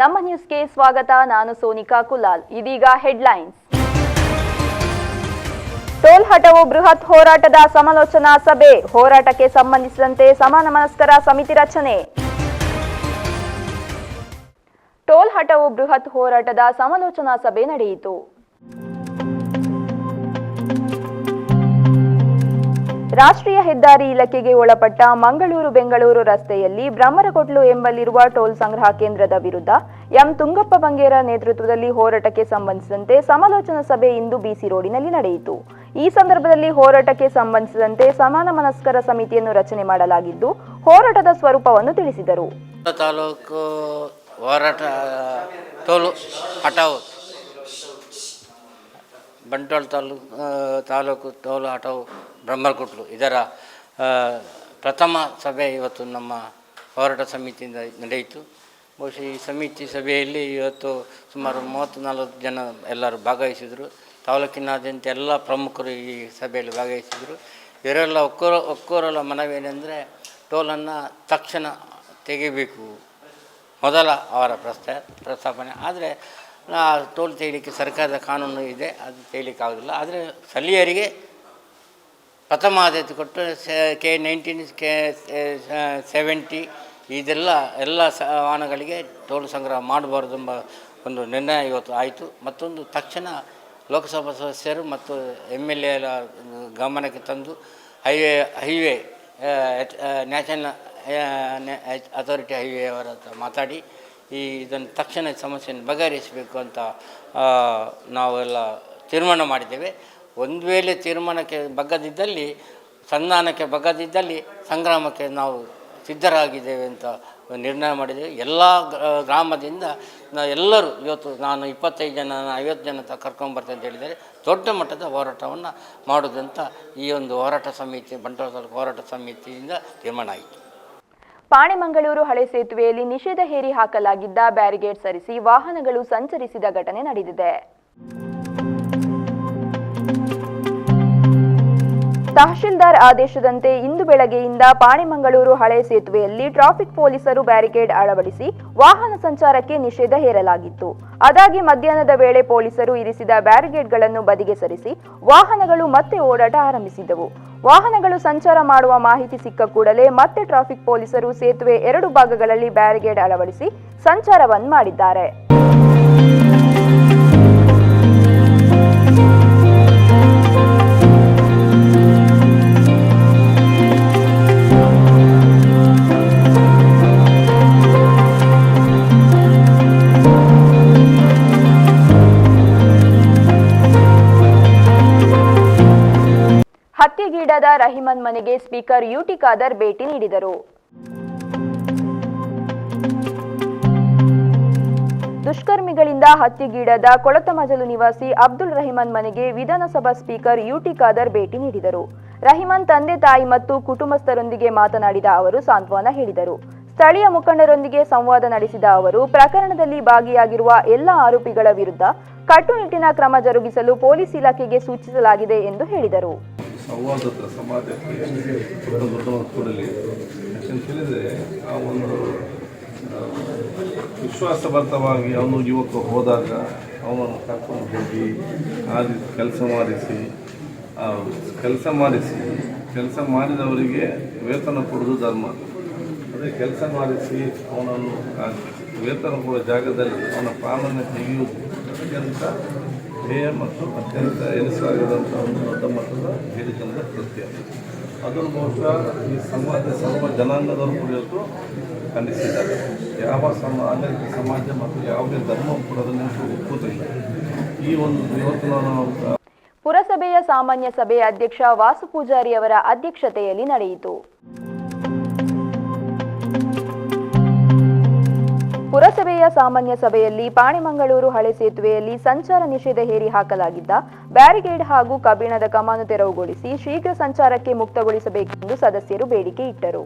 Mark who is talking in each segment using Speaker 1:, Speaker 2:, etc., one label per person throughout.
Speaker 1: ನಮ್ಮ ನ್ಯೂಸ್ಗೆ ಸ್ವಾಗತ. ನಾನು ಸೋನಿಕಾ ಕುಲಾಲ್. ಇದೀಗ ಹೆಡ್ಲೈನ್ಸ್. ಟೋಲ್ ಹಟವು ಬೃಹತ್ ಹೋರಾಟದ ಸಮಾಲೋಚನಾ ಸಭೆ. ಹೋರಾಟಕ್ಕೆ ಸಂಬಂಧಿಸಿದಂತೆ ಸಮಾನ ಮನಸ್ಕರ ಸಮಿತಿ ರಚನೆ. ಟೋಲ್ ಹಟವು ಬೃಹತ್ ಹೋರಾಟದ ಸಮಾಲೋಚನಾ ಸಭೆ ನಡೆಯಿತು. ರಾಷ್ಟ್ರೀಯ ಹೆದ್ದಾರಿ ಇಲಾಖೆಗೆ ಒಳಪಟ್ಟ ಮಂಗಳೂರು ಬೆಂಗಳೂರು ರಸ್ತೆಯಲ್ಲಿ ಬ್ರಹ್ಮರಕೊಟ್ಲು ಎಂಬಲ್ಲಿರುವ ಟೋಲ್ ಸಂಗ್ರಹ ಕೇಂದ್ರದ ವಿರುದ್ಧ ಎಂ ತುಂಗಪ್ಪ ಬಂಗೇರ ನೇತೃತ್ವದಲ್ಲಿ ಹೋರಾಟಕ್ಕೆ ಸಂಬಂಧಿಸಿದಂತೆ ಸಮಾಲೋಚನಾ ಸಭೆ ಇಂದು ಬಿಸಿ ರೋಡಿನಲ್ಲಿ ನಡೆಯಿತು. ಈ ಸಂದರ್ಭದಲ್ಲಿ ಹೋರಾಟಕ್ಕೆ ಸಂಬಂಧಿಸಿದಂತೆ ಸಮಾನ ಮನಸ್ಕರ ಸಮಿತಿಯನ್ನು ರಚನೆ ಮಾಡಲಾಗಿದ್ದು, ಹೋರಾಟದ ಸ್ವರೂಪವನ್ನು ತಿಳಿಸಿದರು.
Speaker 2: ತಾಲೂಕು ಹೋರಾಟ ಬಂಟ್ವಾಳ ತಾಲೂಕು ತಾಲೂಕು ತೋಲು ಆಟೋ ಬ್ರಹ್ಮಕುಟ್ಲು ಇದರ ಪ್ರಥಮ ಸಭೆ ಇವತ್ತು ನಮ್ಮ ಹೋರಾಟ ಸಮಿತಿಯಿಂದ ನಡೆಯಿತು. ಬಹುಶಃ ಈ ಸಮಿತಿ ಸಭೆಯಲ್ಲಿ ಇವತ್ತು ಸುಮಾರು ಮೂವತ್ತು ನಲವತ್ತು ಜನ ಎಲ್ಲರೂ ಭಾಗವಹಿಸಿದರು. ತಾಲೂಕಿನಾದ್ಯಂತ ಎಲ್ಲ ಪ್ರಮುಖರು ಈ ಸಭೆಯಲ್ಲಿ ಭಾಗವಹಿಸಿದರು. ಇವರೆಲ್ಲ ಒಕ್ಕೋರ ಒಕ್ಕೋರಲ್ಲ ಮನವೇನೆಂದರೆ ಟೋಲನ್ನು ತಕ್ಷಣ ತೆಗಿಬೇಕು. ಮೊದಲ ಅವರ ಪ್ರಸ್ತಾ, ಪ್ರಸ್ತಾಪನೆ. ಆದರೆ ಟೋಲ್ ತೆಗಿಲಿಕ್ಕೆ ಸರ್ಕಾರದ ಕಾನೂನು ಇದೆ, ಅದು ತೆಗಿಲಿಕ್ಕೆ ಆಗೋದಿಲ್ಲ. ಆದರೆ ಸ್ಥಳೀಯರಿಗೆ ಪ್ರಥಮ ಆದ್ಯತೆ ಕೊಟ್ಟು ಕೆ ನೈನ್ಟೀನ್, ಕೆ ಸೆವೆಂಟಿ ಇದೆಲ್ಲ, ಎಲ್ಲ ಸ, ವಾಹನಗಳಿಗೆ ಟೋಲ್ ಸಂಗ್ರಹ ಮಾಡಬಾರ್ದು ಎಂಬ ಒಂದು ನಿರ್ಣಯ ಇವತ್ತು ಆಯಿತು. ಮತ್ತೊಂದು ತಕ್ಷಣ ಲೋಕಸಭಾ ಸದಸ್ಯರು ಮತ್ತು ಎಂ ಎಲ್ ಎ ಗಮನಕ್ಕೆ ತಂದು highway highway national authority highway ಅವರ ಹತ್ರ ಮಾತಾಡಿ ಈ ಇದನ್ನು ತಕ್ಷಣ ಸಮಸ್ಯೆಯನ್ನು ಬಗೆಹರಿಸಬೇಕು ಅಂತ ನಾವೆಲ್ಲ ತೀರ್ಮಾನ ಮಾಡಿದ್ದೇವೆ. ಒಂದು ವೇಳೆ ತೀರ್ಮಾನಕ್ಕೆ ಬಗ್ಗದಿದ್ದಲ್ಲಿ, ಸಂಧಾನಕ್ಕೆ ಬಗ್ಗದಿದ್ದಲ್ಲಿ ಸಂಗ್ರಾಮಕ್ಕೆ ನಾವು ಸಿದ್ಧರಾಗಿದ್ದೇವೆ ಅಂತ ನಿರ್ಣಯ ಮಾಡಿದ್ದೇವೆ. ಎಲ್ಲ ಗ್ರ- ಗ್ರಾಮದಿಂದ ನಾ, ಎಲ್ಲರೂ ಇವತ್ತು ನಾನು ಇಪ್ಪತ್ತೈದು ಜನ ಐವತ್ತು ಜನ ತ ಕರ್ಕೊಂಬರ್ತೇನೆ ಅಂತ ಹೇಳಿದರೆ ದೊಡ್ಡ ಮಟ್ಟದ ಹೋರಾಟವನ್ನು ಮಾಡೋದಂತ ಈ ಒಂದು ಹೋರಾಟ ಸಮಿತಿ, ಬಂಟ್ವಾಳ ಹೋರಾಟ ಸಮಿತಿಯಿಂದ ತೀರ್ಮಾನ ಆಯಿತು.
Speaker 1: ಪಾಣೆಮಂಗಳೂರು ಹಳೆ ಸೇತುವೆಯಲ್ಲಿ ನಿಷೇಧ ಹೇರಿ ಹಾಕಲಾಗಿದ್ದ ಬ್ಯಾರಿಗೇಡ್ ಸರಿಸಿ ವಾಹನಗಳು ಸಂಚರಿಸಿದ ಘಟನೆ ನಡೆದಿದೆ. ತಹಶೀಲ್ದಾರ್ ಆದೇಶದಂತೆ ಇಂದು ಬೆಳಗ್ಗೆಯಿಂದ ಪಾಣೆಮಂಗಳೂರು ಹಳೆ ಸೇತುವೆಯಲ್ಲಿ ಟ್ರಾಫಿಕ್ ಪೊಲೀಸರು ಬ್ಯಾರಿಕೇಡ್ ಅಳವಡಿಸಿ ವಾಹನ ಸಂಚಾರಕ್ಕೆ ನಿಷೇಧ ಹೇರಲಾಗಿತ್ತು. ಅದಾಗಿ ಮಧ್ಯಾಹ್ನದ ವೇಳೆ ಪೊಲೀಸರು ಇರಿಸಿದ ಬ್ಯಾರಿಗೇಡ್ಗಳನ್ನು ಬದಿಗೆ ಸರಿಸಿ ವಾಹನಗಳು ಮತ್ತೆ ಓಡಾಟ ಆರಂಭಿಸಿದವು. ವಾಹನಗಳು ಸಂಚಾರ ಮಾಡುವ ಮಾಹಿತಿ ಸಿಕ್ಕ ಕೂಡಲೇ ಮತ್ತೆ ಟ್ರಾಫಿಕ್ ಪೊಲೀಸರು ಸೇತುವೆ ಎರಡು ಭಾಗಗಳಲ್ಲಿ ಬ್ಯಾರಿಗೇಡ್ ಅಳವಡಿಸಿ ಸಂಚಾರವನ್ನು ಮಾಡಿದ್ದಾರೆ. ಹತ್ಯೆಗೀಡಾದ ರಹಿಮನ್ ಮನೆಗೆ ಸ್ಪೀಕರ್ ಯುಟಿ ಖಾದರ್ ಭೇಟಿ ನೀಡಿದರು. ದುಷ್ಕರ್ಮಿಗಳಿಂದ ಹತ್ಯೆಗೀಡಾದ ಕೊಳತಮಜಲು ನಿವಾಸಿ ಅಬ್ದುಲ್ ರಹಿಮನ್ ಮನೆಗೆ ವಿಧಾನಸಭಾ ಸ್ಪೀಕರ್ ಯುಟಿ ಖಾದರ್ ಭೇಟಿ ನೀಡಿದರು. ರಹಿಮನ್ ತಂದೆ, ತಾಯಿ ಮತ್ತು ಕುಟುಂಬಸ್ಥರೊಂದಿಗೆ ಮಾತನಾಡಿದ ಅವರು ಸಾಂತ್ವನ ಹೇಳಿದರು. ಸ್ಥಳೀಯ ಮುಖಂಡರೊಂದಿಗೆ ಸಂವಾದ ನಡೆಸಿದ ಅವರು, ಪ್ರಕರಣದಲ್ಲಿ ಭಾಗಿಯಾಗಿರುವ ಎಲ್ಲ ಆರೋಪಿಗಳ ವಿರುದ್ಧ ಕಟ್ಟುನಿಟ್ಟಿನ ಕ್ರಮ ಜರುಗಿಸಲು ಪೊಲೀಸ್ ಇಲಾಖೆಗೆ ಸೂಚಿಸಲಾಗಿದೆ ಎಂದು ಹೇಳಿದರು.
Speaker 3: ಸಂವಾದದ ಸಮಾಜಕ್ಕೆ ದೊಡ್ಡ ದೊಡ್ಡ ಕೊಡಲಿ ಯಾಕಂತ ಹೇಳಿದರೆ, ಆ ಒಂದು ವಿಶ್ವಾಸಬದ್ಧವಾಗಿ ಅವನು ಯುವಕ ಹೋದಾಗ ಅವನನ್ನು ಕರ್ಕೊಂಡು ಹೋಗಿ, ಆ ರೀತಿ ಕೆಲಸ ಮಾಡಿಸಿ ಕೆಲಸ ಮಾಡಿಸಿ, ಕೆಲಸ ಮಾಡಿದವರಿಗೆ ವೇತನ ಕೊಡೋದು ಧರ್ಮ. ಅದೇ ಕೆಲಸ ಮಾಡಿಸಿ ಅವನನ್ನು ವೇತನ ಕೊಡೋ ಜಾಗದಲ್ಲಿ ಅವನ ಪ್ರಾಣನ ತೆಗೆಯುವುದು ಅತ್ಯಂತ ಹೇಯ ಮತ್ತು ಅತ್ಯಂತ ಎನಿಸಲಾಗದಂಥ ಒಂದು ದೊಡ್ಡ ಮಟ್ಟದ ಹೇಳಿಕೆಯಿಂದ ಕೃತ್ಯ ಅದನ್ನು ಬಹುಶಃ ಈ ಸಮಾಜ ಸರ್ವ ಜನಾಂಗದವರು ಕುಡಿಯೋದು ಖಂಡಿಸಿದ್ದಾರೆ. ಯಾವ ಸಮ ಆಧರಿತ ಸಮಾಜ ಮತ್ತು ಯಾವುದೇ ಧರ್ಮ ಕೂಡ ಅದನ್ನು ಒಪ್ಪುವುದಿಲ್ಲ. ಈ ಒಂದು ಇವತ್ತು ನಾನು
Speaker 1: ಪುರಸಭೆಯ ಸಾಮಾನ್ಯ ಸಭೆಯ ಅಧ್ಯಕ್ಷ ವಾಸು ಪೂಜಾರಿ ಅವರ ಅಧ್ಯಕ್ಷತೆಯಲ್ಲಿ ನಡೆಯಿತು. ಪುರಸಭೆಯ ಸಾಮಾನ್ಯ ಸಭೆಯಲ್ಲಿ ಪಾಣಿಮಂಗಳೂರು ಹಳೆ ಸೇತುವೆಯಲ್ಲಿ ಸಂಚಾರ ನಿಷೇಧ ಹೇರಿ ಹಾಕಲಾಗಿದ್ದ ಬ್ಯಾರಿಗೇಡ್ ಹಾಗೂ ಕಬ್ಬಿಣದ ಕಮಾನು ತೆರವುಗೊಳಿಸಿ ಶೀಘ್ರ ಸಂಚಾರಕ್ಕೆ ಮುಕ್ತಗೊಳಿಸಬೇಕೆಂದು ಸದಸ್ಯರು ಬೇಡಿಕೆ ಇಟ್ಟರು.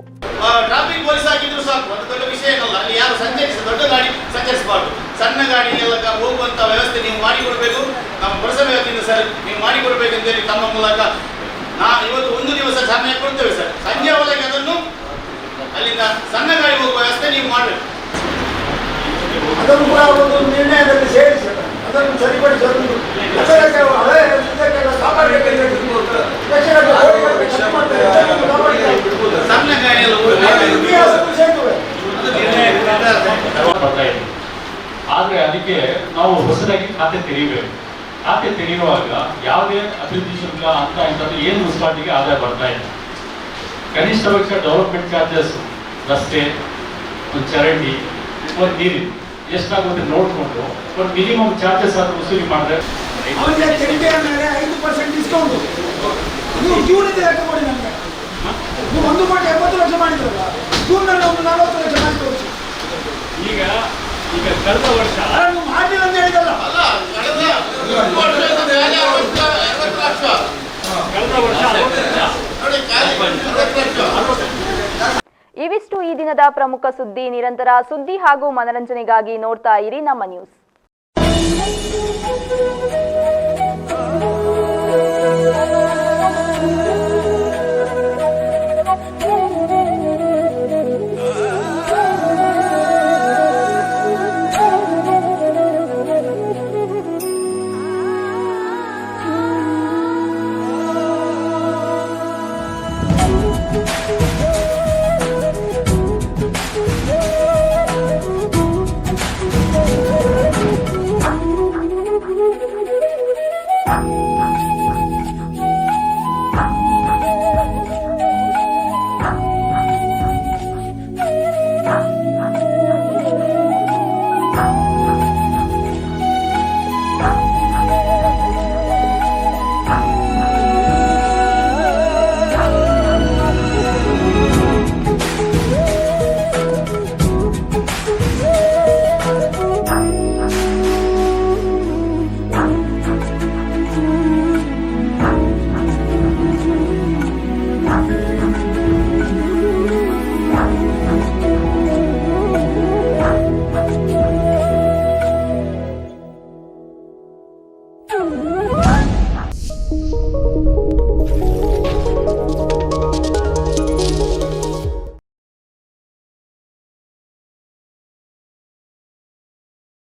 Speaker 4: ಸಣ್ಣ ಗಾಡಿ ಹೋಗುವ ವ್ಯವಸ್ಥೆ ನೀವು ಮಾಡಬೇಕು.
Speaker 5: ಅದನ್ನು ಕೂಡ ಒಂದು ನಿರ್ಣಯದಲ್ಲಿ ಸೇರಿಸಿ. ಅದನ್ನು ಸರಿಪಡಿಸಲು
Speaker 6: ಆದ್ರೆ ಅದಕ್ಕೆ ನಾವು ಹೊಸದಾಗಿ ಖಾತೆ ತೆರೀಬೇಕು ಖಾತೆ ತೆರೆಯುವಾಗ ಯಾವುದೇ ಅಭಿವೃದ್ಧಿ ಶುಲ್ಕ ಅಂತ ಇಂಥದ್ದು ಏನು ಮುನ್ಸಿಪಾಲಿಟಿಗೆ ಆದಾಯ ಬರ್ತಾ ಇದೆ ಕನಿಷ್ಠ ಪಕ್ಷ ಡೆವಲಪ್ಮೆಂಟ್ ಚಾರ್ಜಸ್ ರಸ್ತೆ, ಒಂದು ಚರಂಡಿ ಒಂದು ನೀರಿನ ಎಷ್ಟಾಗುತ್ತೆ ನೋಡಿಕೊಂಡು ಒಂದು ಮಿನಿಮಮ್ ಚಾರ್ಜಸ್ ಆದ್ರೂ ವಸೂಲಿ ಮಾಡಿದ್ರೆ
Speaker 5: ಮೇಲೆ ಐದು ಪರ್ಸೆಂಟ್ ಡಿಸ್ಕೌಂಟ್ ನೀವು ಜೂನಿಂದ ಲೆಕ್ಕ ಮಾಡಿ ನನಗೆ ನೀವು ಒಂದು ಕೋಟಿ ಎಂಬತ್ತು ಲಕ್ಷ ಮಾಡಿದ್ರಲ್ಲ ಜೂನ್ನಲ್ಲಿ ಒಂದು ನಲವತ್ತು ಲಕ್ಷ ಮಾಡಿ ತೋರಿಸಿ
Speaker 6: ಈಗ ಈಗ ಕಳೆದ ವರ್ಷ
Speaker 5: ನೀವು ಮಾಡಿಲ್ಲ ಅಂತ ಹೇಳಿದಲ್ಲ.
Speaker 4: ಅಲ್ಲ ಕಳೆದ ಮೂರು ವರ್ಷದ ಮೇಲೆ ಅರವತ್ತು ಅರವತ್ತು ಲಕ್ಷ.
Speaker 6: ಕಳೆದ ವರ್ಷ
Speaker 4: ಅರವತ್ತು ಲಕ್ಷ.
Speaker 1: ಇವಿಷ್ಟು ಈ ದಿನದ ಪ್ರಮುಖ ಸುದ್ದಿ. ನಿರಂತರ ಸುದ್ದಿ ಹಾಗೂ ಮನರಂಜನೆಗಾಗಿ ನೋಡ್ತಾ ಇರಿ ನಮ್ಮ ನ್ಯೂಸ್.